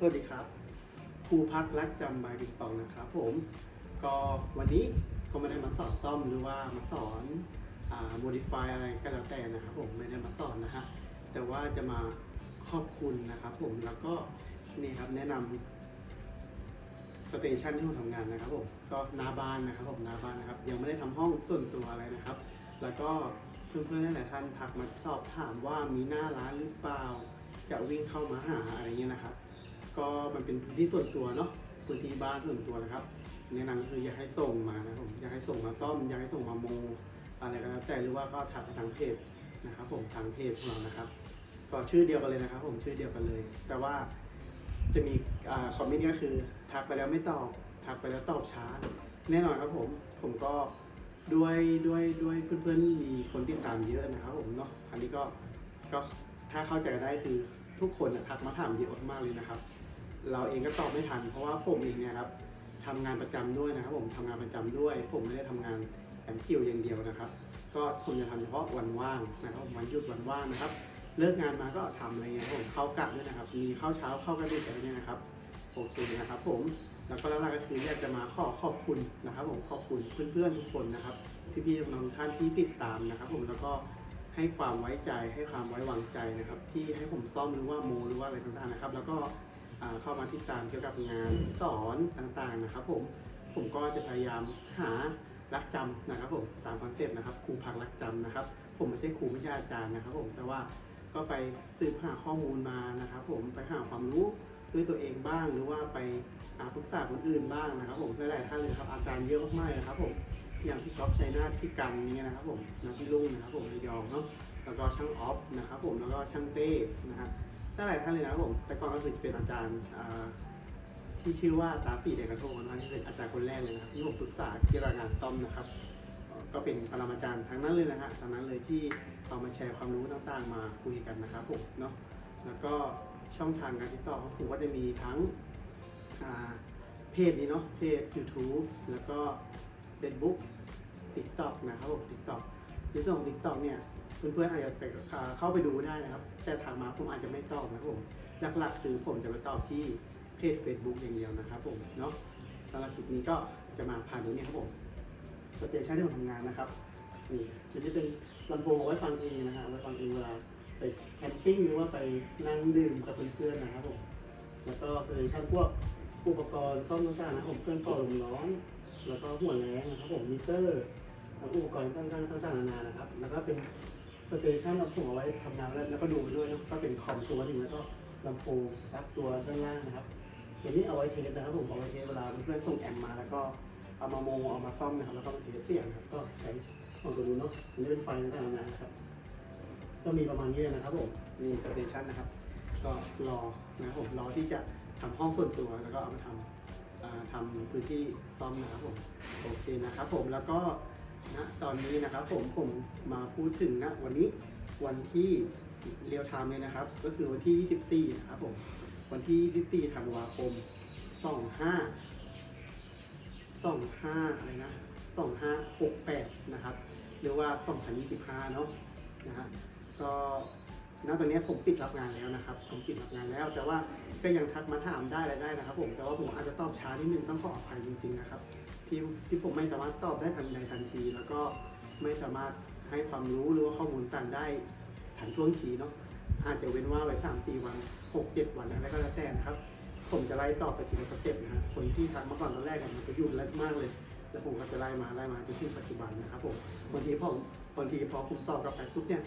สวัสดีครับครูพักรักจำบายปิงปองนะครับผม ก็วันนี้ก็ไม่ได้มาสอนซ่อมหรือว่ามาสอนอ่า modify อะไรก็แล้วแต่นะครับผมไม่ได้มาสอนนะฮะแต่ว่าจะมาขอบคุณนะครับผมแล้วก็นี่ครับแนะนำสเตชันที่ผมทำงานนะครับผมก็หนาบ้านนะครับผมหนาบ้านนะครับ ยังไม่ได้ทำห้องส่วนตัวอะไรนะครับ แล้วก็เพื่อนๆหลายท่านทักมาสอบถามว่ามีหน้าร้านหรือเปล่าจะวิ่งเข้ามาหาอะไรเงี้ยนะครับ ก็มันเป็นพื้นที่ส่วนตัวเนาะพื้นที่บ้านส่วนตัวนะครับแนะนำคืออยากให้ส่งมานะผมอยากให้ส่งมาซ่อมอยากให้ส่งมาโมอะไรก็แล้วแต่หรือว่าก็ทักทางเพจนะครับผมทางเพจของเรานะครับ ก็ชื่อเดียวกันเลยนะครับ ผมชื่อเดียวกันเลย แต่ว่าจะมีอคอมเมนต์ก็คือทักไปแล้วไม่ตอบทักไปแล้วตอบช้า แน่นอนครับผมผมก็ด้วยด้วยด้วยเพื่อนๆมีคนติดตามเยอะนะครับผมเนาะอันนี้ก็ก็ถ้าเข้าใจกันได้คือทุกคนทักมาถามเยอะมากเลยนะครับ เราเองก็ตอบไม่ทัน เพราะว่าผมเองเนี่ยครับทำงานประจำด้วยนะครับ ผมทำงานประจำด้วย ผมไม่ได้ทำงานแอมคิวอย่างเดียวนะครับ ก็ผมจะทำเฉพาะวันว่างนะครับวันหยุดวันว่างนะครับ เลิกงานมาก็ทำอะไรเงี้ยครับผมเข้ากะด้วยนะครับ มีเข้าเช้าเข้ากระดึกอะไรเนี่ยนะครับโอเคนะครับ ผมแล้วก็ลักๆก็คืออยากจะมาขอขอบคุณนะครับ ผมขอบคุณเพื่อนๆทุกคนนะครับพี่ๆน้องๆท่านที่ติดตามนะครับ ผมแล้วก็ให้ความไว้ใจให้ความไว้วางใจนะครับ ที่ให้ผมซ่อมหรือว่าโมหรือว่าอะไรต่างๆนะครับ แล้วก็ เข้ามาติดตามเกี่ยวกับงานสอนต่างๆนะครับ ผมผมก็จะพยายามหารักจำนะครับผมตามคอนเซ็ปต์นะครับครูพักรักจำนะครับ ผมไม่ใช่ครูไม่ใช่อาจารย์นะครับ ผมแต่ว่าก็ไปสืบหาข้อมูลมานะครับ ผมไปหาความรู้ด้วยตัวเองบ้าง หรือว่าไปอาปรึกษาคนอื่นบ้างนะครับ ผมหลายๆท่านเลยครับอาจารย์เยอะมากๆเลยนะครับ ผมอย่างพี่ก๊อฟชัยนาทพี่กันนี่นะครับ ผมนะพี่ลุงนะครับ ผมระยองเนาะแล้วก็ช่างออฟนะครับ ผมแล้วก็ช่างเต้นะครับ หลายท่านเลยนะครับผม แต่ก่อนก็คือเป็นอาจารย์ที่ชื่อว่าตาฝีเดกระโทนะครับที่เป็นอาจารย์คนแรกเลยนะครับที่ผมปรึกษาเกี่ยวกับงานต้อมนะครับ ก็เป็นปรมาจารย์ทั้งนั้นเลยนะฮะทั้งนั้นเลยที่เอามาแชร์ความรู้ต่างๆ มาคุยกันนะครับผมเนาะแล้วก็ช่องทางการติดต่อของผมก็จะมีทั้งเพจนี้เนาะเพจ YouTube แล้วก็ Facebook TikTok นะครับผม TikTok ในส่วนของ TikTok เนี่ย เพื่อนๆอาจจะไปเข้าไปดูได้นะครับ แต่ถามมาผมอาจจะไม่ตอบนะครับผมหลักๆคือผมจะไปตอบที่เพจ Facebook อย่างเดียวนะครับผมเนาะสำหรับคลิปนี้ก็จะมาผ่านตรงนี้ครับผมสเตชันที่ผมทำงานนะครับนี่จะเป็นลำโพงไว้ฟังเองนะฮะเอาไว้ฟังเองเวลาไปแคมปิ้งหรือว่าไปนั่งดื่มกับเพื่อนๆนะครับผมแล้วก็สเตชันพวกอุปกรณ์ซ่อมต่างๆนะครับผมเครื่องเป่าลมร้อน แล้วก็หัวแรงนะครับผมมิเตอร์อุปกรณ์ต่างๆต่างๆนานานะครับ แล้วก็เป็น สเตชันเราผมเอาไว้ทำงานแล้วแล้วก็ดูไปด้วยนะก็เป็นคอมตัวหนึ่งแล้วก็ลำโพงซับตัวด้านล่างนะครับตัวนี้เอาไว้เทสนะครับผมเอาไว้เทสเวลาเพื่อนส่งแอมมาแล้วก็เอามาโมเอามาซ่อมนะครับแล้วก็มาเทสเสียงนะครับก็ใช้ของตัวนู้นเนาะอันนี้เป็นไฟต่างๆนานานะครับก็มีประมาณนี้เลยนะครับผมนี่สเตชันนะครับ ก็รอนะครับผมรอที่จะทำห้องส่วนตัวแล้วก็เอามาทำทำพื้นที่ซ่อมนะครับผมโอเคนะครับผมแล้วก็ณต อนนี้นะครับผมผมมาพูดถึงนะวันนี้วันที่เรียวไทม์เลยนะครับ ก็คือวันที่ 24 นะครับผมวันที่ 24ธันวาคม 25 25อะไรนะ2568 นะครับ หรือว่า 2025 เนาะนะฮะก็ณตอนนี้ผมปิดรับงานแล้วนะครับ ผมปิดรับงานแล้ว แต่ว่าก็ยังทักมาถามได้อะไรได้นะครับ ผมแต่ว่าผมอาจจะตอบช้านิดนึงต้องขออภัยจริงๆนะครับ ที่ที่ผมไม่สามารถตอบได้ทันใดทันที แล้วก็ไม่สามารถให้ความรู้หรือว่าข้อมูลต่างได้ทันท่วงทีเนาะอาจจะเว้นว่าไว้สามสี่วันหกเจ็ดวันอะไรก็แล้วแต่นะครับ ผมจะไล่ตอบไปทีละสเต็ปนะฮะคนที่ทักมาก่อนตอนแรกเนี่ยมันจะยุ่งเล็กมากเลย แล้วผมก็จะไล่มาไล่มาจนถึงปัจจุบันนะครับผมบางทีผมบางทีพอผมตอบกลับไปปุ๊บเนี่ย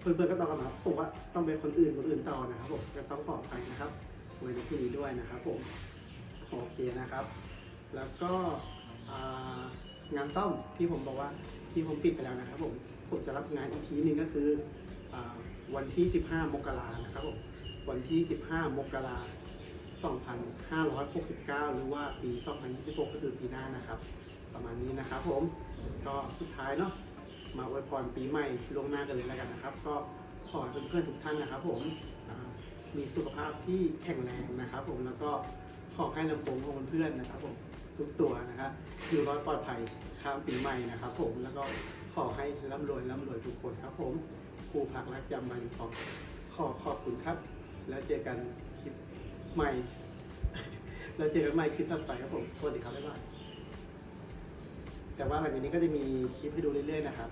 เพื่อนๆก็ตอบกลับมาผมว่าต้องเป็นคนอื่นคนอื่นต่อนะครับผมก็ต้องขออภัยนะครับไว้ในที่นี้ด้วยนะครับผมโอเคนะครับ แล้วก็งานซ่อมที่ผมบอกว่าที่ผมปิดไปแล้วนะครับผมผมจะรับงานอีกทีหนึ่งก็คืออวันที่ 15 มกรานะครับผมวันที่ 15 มกรา2569 หรือว่าปี 2026 ก็คือปีหน้านะครับ ประมาณนี้นะครับผมก็สุดท้ายเนาะมาอวยพรปีใหม่ลงหน้ากันเลยแล้วกันนะครับ ก็ขอให้เพื่อนๆทุกท่านนะครับ ผมมีสุขภาพที่แข็งแรงนะครับ ผมแล้วก็ ขอให้ลำโพงของเพื่อนนะครับผมทุกตัวนะครับอยู่รอดปลอดภัยข้ามปีใหม่นะครับผมแล้วก็ขอให้ร่ำรวยร่ำรวยทุกคนครับผมครูพักรักจำมันขอขอขอบคุณครับ แล้วเจอกันคลิปใหม่เราเจอกันใหม่คลิปต่อไปครับผมสวัสดีครับบ๊ายบายแต่ว่าหลังจากนี้ก็จะมีคลิปให้ดูเรื่อยๆนะครับ